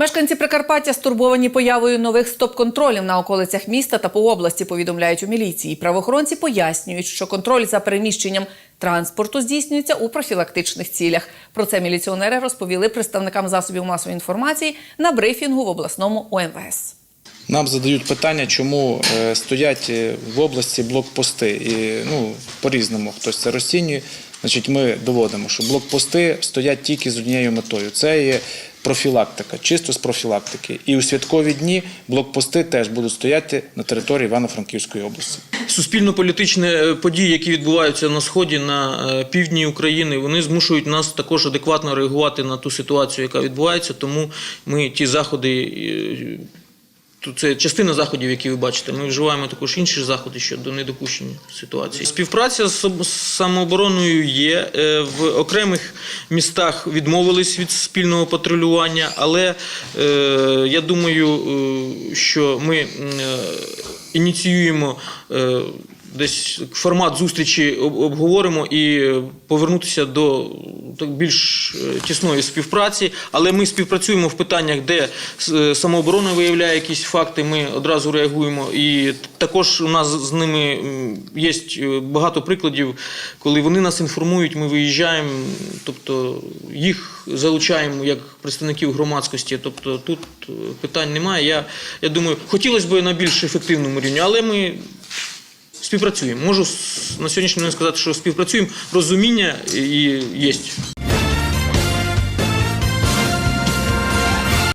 Мешканці Прикарпаття стурбовані появою нових стоп-контролів на околицях міста та по області, повідомляють у міліції. Правоохоронці пояснюють, що контроль за переміщенням транспорту здійснюється у профілактичних цілях. Про це міліціонери розповіли представникам засобів масової інформації на брифінгу в обласному ОМВС. Нам задають питання, чому е, стоять е, в області блокпости. І ну, по-різному хтось це розцінює. Значить, ми доводимо, що блокпости стоять тільки з однією метою. Це є профілактика, чисто з профілактики. І у святкові дні блокпости теж будуть стояти на території Івано-Франківської області. Суспільно-політичні е, події, які відбуваються на сході, на е, півдні України, вони змушують нас також адекватно реагувати на ту ситуацію, яка відбувається. Тому ми ті заходи. Це частина заходів, які ви бачите. Ми вживаємо також інші заходи щодо недопущення ситуації. Співпраця з самообороною є. Е, В окремих містах відмовились від спільного патрулювання, але е, я думаю, е, що ми ініціюємо. Десь формат зустрічі обговоримо і е, повернутися до так більш е, тісної співпраці. Але ми співпрацюємо в питаннях, де е, самооборона виявляє якісь факти. Ми одразу реагуємо. І також у нас з ними є багато прикладів, коли вони нас інформують, ми виїжджаємо, тобто їх залучаємо як представників громадськості. Тобто тут питань немає. Я, я думаю, хотілося б на більш ефективному рівні, але ми. Співпрацюємо. Можу на сьогоднішній момент сказати, що співпрацюємо. Розуміння і є.